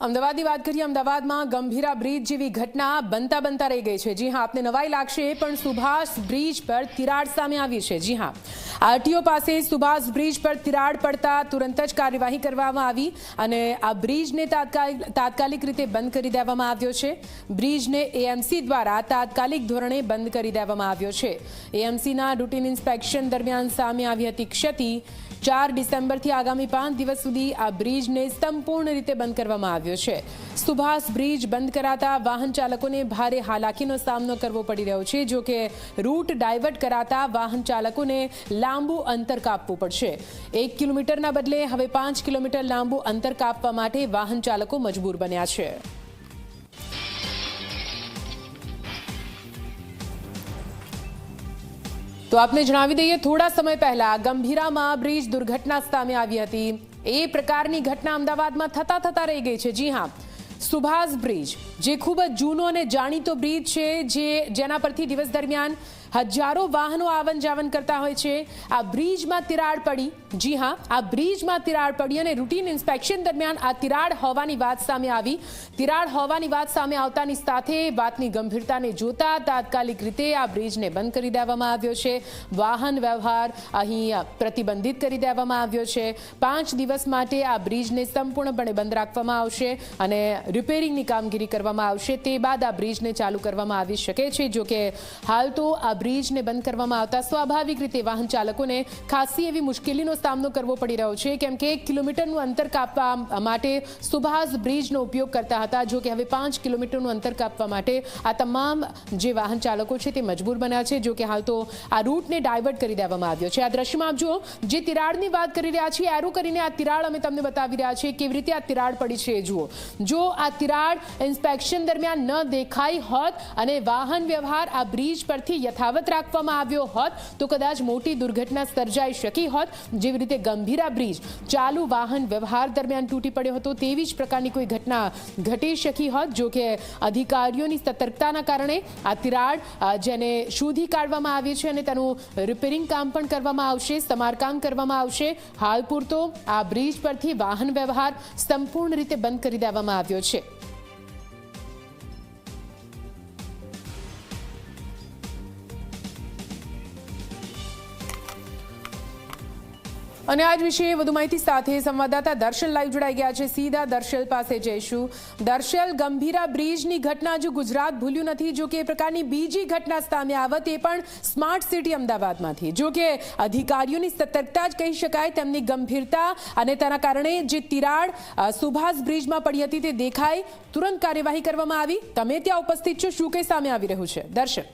અમદાવાદની વાત કરીએ, અમદાવાદમાં ગંભીરા બ્રિજ જેવી ઘટના બનતા બનતા રહી ગઈ છે. જી હા, આપને નવાઈ લાગશે, પણ સુભાષ બ્રિજ પર તિરાડ સામે આવી છે. જી હા, આરટીઓ પાસે સુભાષ બ્રિજ પર તિરાડ પડતા તુરંત જ કાર્યવાહી કરવામાં આવી અને આ બ્રિજને તાત્કાલિક રીતે બંધ કરી દેવામાં આવ્યો છે. બ્રિજને એએમસી દ્વારા તાત્કાલિક ધોરણે બંધ કરી દેવામાં આવ્યો છે. એએમસીના રૂટીન ઇન્સ્પેક્શન દરમિયાન સામે આવી હતી ક્ષતિ. ચાર ડિસેમ્બરથી આગામી પાંચ દિવસ સુધી આ બ્રિજને સંપૂર્ણ રીતે બંધ કરવામાં આવ્યો છે. સુભાષ બ્રિજ બંધ કરાતા વાહન ચાલકોને ભારે હાલાકીનો સામનો કરવો પડી રહ્યો છે, જો કે રૂટ ડાયવર્ટ કરાતા વાહન ચાલકોને લાંબુ અંતર કાપવું પડશે. એક કિલોમીટરના બદલે હવે પાંચ કિલોમીટર લાંબુ અંતર કાપવા માટે વાહન ચાલકો મજબૂર બન્યા છે. તો આપને જણાવી દઈએ, થોડા સમય પહેલા ગંભીરામાં બ્રિજ દુર્ઘટના સામે આવી હતી. એ પ્રકારની ઘટના અમદાવાદમાં થતા થતા રહી ગઈ છે. જી હા. સુભાષ બ્રિજ. જે ખૂબ જ જૂનો અને જાણીતો બ્રિજ છે, જે જેના પરથી દિવસ દરમિયાન હજારો વાહનો આવન જાવન કરતા હોય છે. આ બ્રિજમાં તિરાડ પડી. જી હા, આ બ્રિજમાં તિરાડ પડી અને રૂટીન ઇન્સ્પેક્શન દરમિયાન આ તિરાડ હોવાની વાત સામે આવી. તિરાડ હોવાની વાત સામે આવતાની સાથે વાતની ગંભીરતાને જોતા તાત્કાલિક રીતે આ બ્રિજને બંધ કરી દેવામાં આવ્યો છે. વાહન વ્યવહાર અહીં પ્રતિબંધિત કરી દેવામાં આવ્યો છે. પાંચ દિવસ માટે આ બ્રિજને સંપૂર્ણપણે બંધ રાખવામાં આવશે અને રિપેરિંગની કામગીરી કરવામાં આવશે તે બાદ આ બ્રિજને ચાલુ કરવામાં આવી શકે છે. જો કે હાલ તો આ બ્રિજને બંધ કરવામાં આવતા સ્વાભાવિક રીતે વાહન ચાલકોને ખાસી એવી મુશ્કેલીનો સામનો કરવો પડી રહ્યો છે. કેમ કે એક કિલોમીટરનું અંતર કાપવા માટે સુભાષ બ્રિજનો ઉપયોગ કરતા હતા. જો કે હવે પાંચ કિલોમીટરનું અંતર કાપવા માટે આ તમામ જે વાહન ચાલકો છે તે મજબૂર બન્યા છે. જો કે હાલ તો આ રૂટને ડાયવર્ટ કરી દેવામાં આવ્યો છે. આ દ્રશ્યમાં આપ જુઓ, જે તિરાડની વાત કરી રહ્યા છીએ, એરો કરીને આ તિરાડ અમે તમને બતાવી રહ્યા છીએ કેવી રીતે આ તિરાડ પડી છે જુઓ. જો આ તિરાડ ઇન્સ્પેક્શન દરમિયાન ન દેખાઈ હોત અને વાહન વ્યવહાર આ બ્રિજ પરથી યથાવત રાખવામાં આવ્યો હોત, તો કદાચ મોટી દુર્ઘટના સર્જાઈ શકી હોત. જેવી રીતે ગંભીરા બ્રિજ ચાલુ વાહન વ્યવહાર દરમિયાન તૂટી પડ્યો હતો, તેવી જ પ્રકારની કોઈ ઘટના ઘટી શકી હોત, જો કે અધિકારીઓની સતર્કતાના કારણે આ તિરાડ જેને શોધી કાઢવામાં આવી છે અને તેનું રિપેરિંગ કામ પણ કરવામાં આવશે, સમારકામ કરવામાં આવશે, હાલ પૂરતો આ બ્રિજ પરથી વાહન વ્યવહાર સંપૂર્ણ રીતે બંધ કરી દેવામાં આવ્યો છે. અને આજ વિશે વધુ માહિતી સાથે સંવાદદાતા દર્શન લાઈવ જોડાઈ ગયા છે. સીધા દર્શલ પાસે જઈશું દર્શલ, ગંભીરા બ્રિજની ઘટના જો ગુજરાત ભૂલ્યું નથી. જો કે એ પ્રકારની બીજી ઘટના સામે આવત એ પણ સ્માર્ટ સિટી અમદાવાદમાંથી. જો કે અધિકારીઓની સતર્કતા જ કહી શકાય તેમની ગંભીરતા અને તેના કારણે જે તિરાડ સુભાષ બ્રિજમાં પડી હતી તે દેખાઈ. તુરંત કાર્યવાહી કરવામાં આવી. તમે ત્યાં ઉપસ્થિત છો. શું કંઈ સામે આવી રહ્યું છે? દર્શન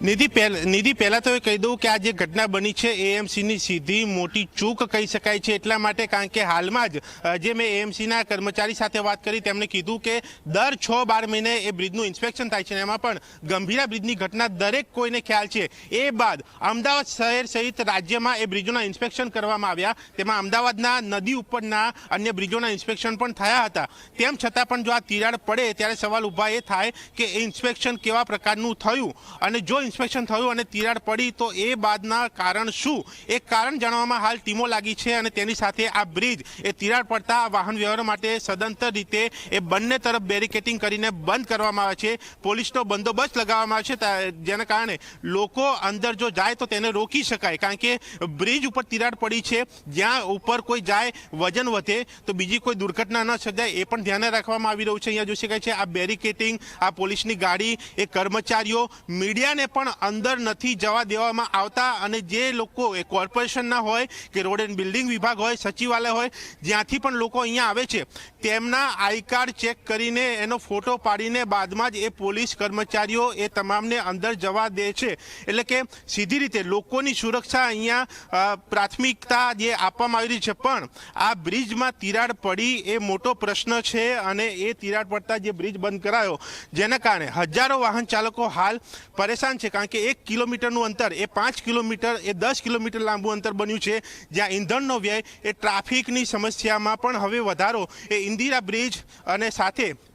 નિધિ નિધિ પહેલાં તો એ કહી દઉં કે આ જે ઘટના બની છે, એએમસીની સીધી મોટી ચૂક કહી શકાય છે એટલા માટે કારણ કે હાલમાં જ જે મેં એએમસીના કર્મચારી સાથે વાત કરી તેમણે કીધું કે દર છ બાર મહિને એ બ્રિજનું ઇન્સ્પેક્શન થાય છે અને એમાં પણ ગંભીરા બ્રિજની ઘટના દરેક કોઈને ખ્યાલ છે. એ બાદ અમદાવાદ શહેર સહિત રાજ્યમાં એ બ્રિજોના ઇન્સ્પેક્શન કરવામાં આવ્યા. તેમાં અમદાવાદના નદી ઉપરના અન્ય બ્રિજોના ઇન્સ્પેક્શન પણ થયા હતા. તેમ છતાં પણ જો આ તિરાડ પડે ત્યારે સવાલ ઊભા એ થાય કે ઇન્સ્પેક્શન કેવા પ્રકારનું થયું? અને જો ઇન્સ્પેક્શન થયું અને તિરાડ પડી, તો એ બાદના કારણ શું? એ કારણ જાણવામાં હાલ ટીમો લાગી છે અને તેની સાથે આ બ્રિજ, એ તિરાડ પડતા વાહન વ્યવહાર માટે સદંતર રીતે એ બંને તરફ બેરિકેટિંગ કરીને બંધ કરવામાં આવે છે. પોલીસનો બંદોબસ્ત લગાવવામાં આવે છે જેના કારણે લોકો અંદર જો જાય તો તેને રોકી શકાય. કારણ કે બ્રિજ ઉપર તિરાડ પડી છે, જ્યાં ઉપર કોઈ જાય, વજન વધે, તો બીજી કોઈ દુર્ઘટના ન સર્જાય, એ પણ ધ્યાને રાખવામાં આવી રહ્યું છે. અહીંયા જોઈ શકાય છે, આ બેરિકેટિંગ, આ પોલીસની ગાડી, એ કર્મચારીઓ, મીડિયાને પણ અંદર નથી જવા દેવામાં આવતા અને જે લોકો એ કોર્પોરેશનના હોય કે રોડ એન્ડ બિલ્ડિંગ વિભાગ હોય, સચિવાલય હોય, જ્યાંથી પણ લોકો અહીંયા આવે છે, તેમના આઈ કાર્ડ ચેક કરીને એનો ફોટો પાડીને બાદમાં જ એ પોલીસ કર્મચારીઓ એ તમામને અંદર જવા દે છે. એટલે કે સીધી રીતે લોકોની સુરક્ષા અહીંયા પ્રાથમિકતા જે આપવામાં આવી રહી છે. પણ આ બ્રિજમાં તિરાડ પડી એ મોટો પ્રશ્ન છે અને એ તિરાડ પડતા જે બ્રિજ બંધ કરાયો, જેના કારણે હજારો વાહન ચાલકો હાલ પરેશાન છે. કારણ કે એક કિલોમીટરનું અંતર, એ પાંચ કિલોમીટર, એ દસ કિલોમીટર લાંબુ અંતર બન્યું છે, જ્યાં ઈંધણનો વ્યય એ ટ્રાફિકની સમસ્યામાં પણ હવે વધારો. એ ઇન્દિરા બ્રિજ અને સાથે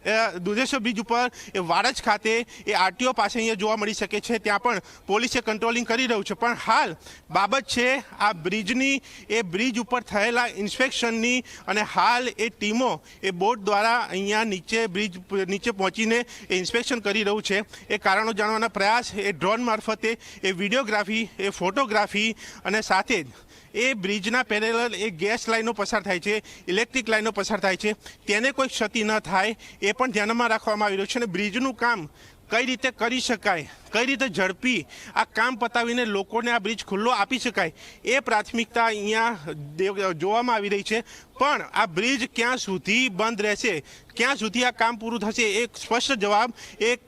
દુધેશ્વર બ્રિજ ઉપર એ વાડજ ખાતે એ આરટીઓ પાસે અહીંયા જોવા મળી શકે છે. ત્યાં પણ પોલીસે કંટ્રોલિંગ કરી રહ્યું છે. પણ હાલ બાબત છે, આ બ્રિજની, એ બ્રિજ ઉપર થયેલા ઇન્સ્પેક્શનની અને હાલ એ ટીમો એ બોટ દ્વારા અહીંયા નીચે બ્રિજ, નીચે પહોંચીને એ ઇન્સ્પેક્શન કરી રહ્યું છે. એ કારણો જાણવાના પ્રયાસ, એ ડ્રોન મારફતે, એ વિડીયોગ્રાફી, એ ફોટોગ્રાફી અને સાથે જ એ બ્રિજના પેરેલલ એ ગેસ લાઈનો પસાર થાય છે, ઇલેક્ટ્રિક લાઈનો પસાર થાય છે. તેને કોઈ ક્ષતિ ન થાય, એ પણ ધ્યાનમાં રાખવામાં આવી રહ્યું છે અને બ્રિજનું કામ કઈ રીતે કરી શકાય, કઈ રીતે ઝડપી આ કામ પતાવીને લોકોને આ બ્રિજ ખુલ્લો આપી શકાય એ પ્રાથમિકતા અહીંયા જોવામાં આવી રહી છે. પણ આ બ્રિજ ક્યાં સુધી બંધ રહેશે, ક્યાં સુધી આ કામ પૂરું થશે એક સ્પષ્ટ જવાબ એક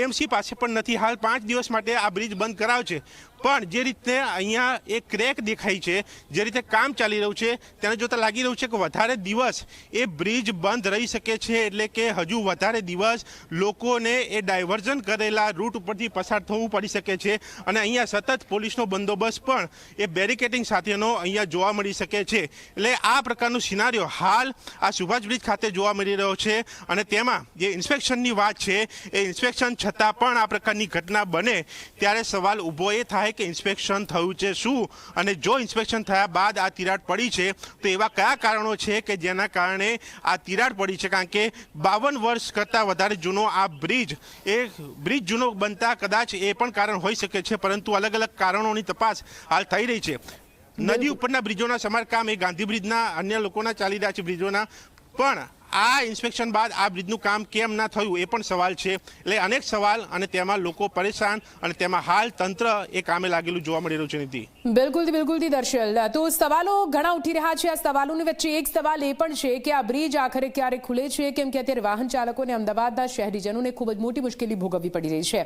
એમસી પાસે પણ નથી. હાલ પાંચ દિવસ માટે આ બ્રિજ બંધ કરાવ છે. પણ જે રીતે અહીંયા એક ક્રેક દેખાય છે, જે રીતે કામ ચાલી રહ્યું છે, તેને જોતાં લાગી રહ્યું છે કે વધારે દિવસ એ બ્રિજ બંધ રહી શકે છે, એટલે કે હજુ વધારે દિવસ લોકોને એ ડાયવર્ઝન કરેલા રૂટ ઉપરથી પસાર થવું પડી શકે છે અને અહીંયા સતત પોલીસનો બંદોબસ્ત પણ એ બેરિકેટિંગ સાથેનો અહીંયા જોવા મળી શકે છે. એટલે આ પ્રકારનું સિનારીઓ હાલ આ સુભાષ બ્રિજ ખાતે જોવા મળી રહ્યો છે અને તેમાં જે ઇન્સ્પેક્શનની વાત છે, એ ઇન્સ્પેક્શન છતાં પણ આ પ્રકારની ઘટના બને ત્યારે સવાલ ઊભો એ થાય કે ઇન્સ્પેક્શન થયું છે, શું? અને જો ઇન્સ્પેક્શન થયા બાદ આ તિરાડ પડી છે, તો એવા કયા કારણો છે કે જેના કારણે આ તિરાડ પડી છે? કારણ કે બાવન વર્ષ કરતાં વધારે જૂનો આ બ્રિજ, એ બ્રિજ જૂનો બનતા કદાચ એ પણ કારણ હોઈ શકે છે, પરંતુ અલગ અલગ કારણોની તપાસ હાલ થઈ રહી છે. નદી ઉપરના બ્રિજોના સમારકામ એ ગાંધી બ્રિજના અન્ય લોકોના ચાલી રહ્યા છે બ્રિજોના, પણ આ ઇન્સ્પેક્શન બાદ આ બ્રિજનું કામ કેમ ના થયું એ પણ સવાલ છે. એટલે અનેક સવાલ અને તેમાં લોકો પરેશાન અને તેમાં હાલ તંત્ર એ કામે લાગેલું જોવા મળી રહ્યું છે નીતિ બિલકુલ બિલકુલ દર્શલ. તો સવાલો ઘણા ઉઠી રહ્યા છે. આ સવાલોની વચ્ચે એક સવાલ એ પણ છે કે આ બ્રિજ આખરે ક્યારે ખુલે છે? કેમ કે અત્યારે વાહન ચાલકોને અમદાવાદના શહેરીજનોને ખૂબ જ મોટી મુશ્કેલી ભોગવવી પડી રહી છે.